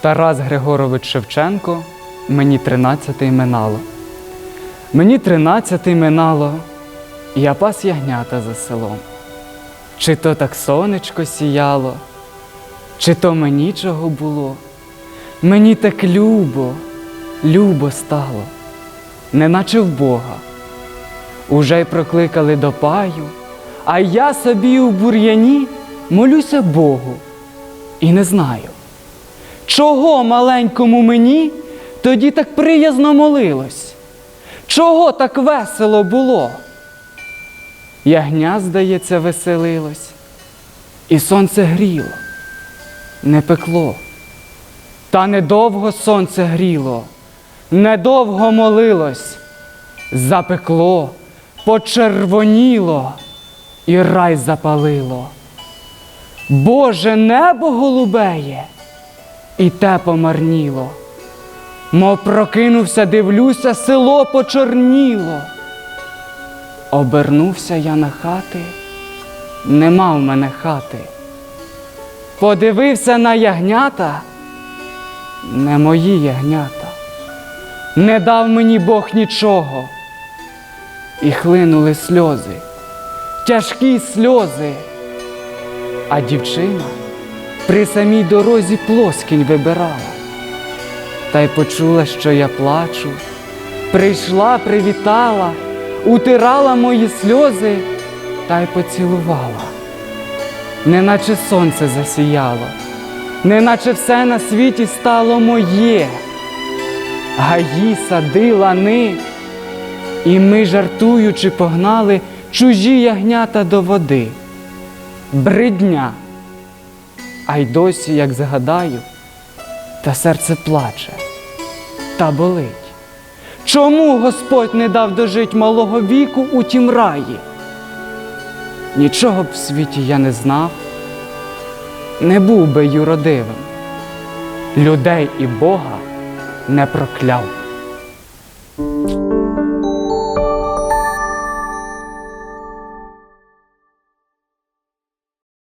Тарас Григорович Шевченко, мені тринадцятий минало. Мені тринадцятий минало, я пас ягнята за селом. Чи то так сонечко сіяло, чи то мені чого було. Мені так любо, любо стало, неначе в Бога. Уже й прокликали до паю, а я собі у бур'яні молюся Богу і не знаю. Чого маленькому мені тоді так приязно молилось? Чого так весело було? Ягня, здається, веселилось, і сонце гріло, не пекло. Та недовго сонце гріло, недовго молилось, запекло, почервоніло і рай запалило. Боже небо голубеє, і те помарніло. Мов прокинувся, дивлюся, село почорніло. Обернувся я на хати, нема в мене хати. Подивився на ягнята, не мої ягнята. Не дав мені Бог нічого. І хлинули сльози, тяжкі сльози. А дівчина при самій дорозі плоскінь вибирала. Та й почула, що я плачу, прийшла, привітала, утирала мої сльози та й поцілувала. Неначе сонце засіяло, неначе все на світі стало моє. Гаї, сади, лани, і ми, жартуючи, погнали чужі ягнята до води. Бридня. А й досі, як згадаю, та серце плаче, та болить. Чому Господь не дав дожить малого віку у тім раї? Нічого б в світі я не знав, не був би юродивим, людей і Бога не прокляв.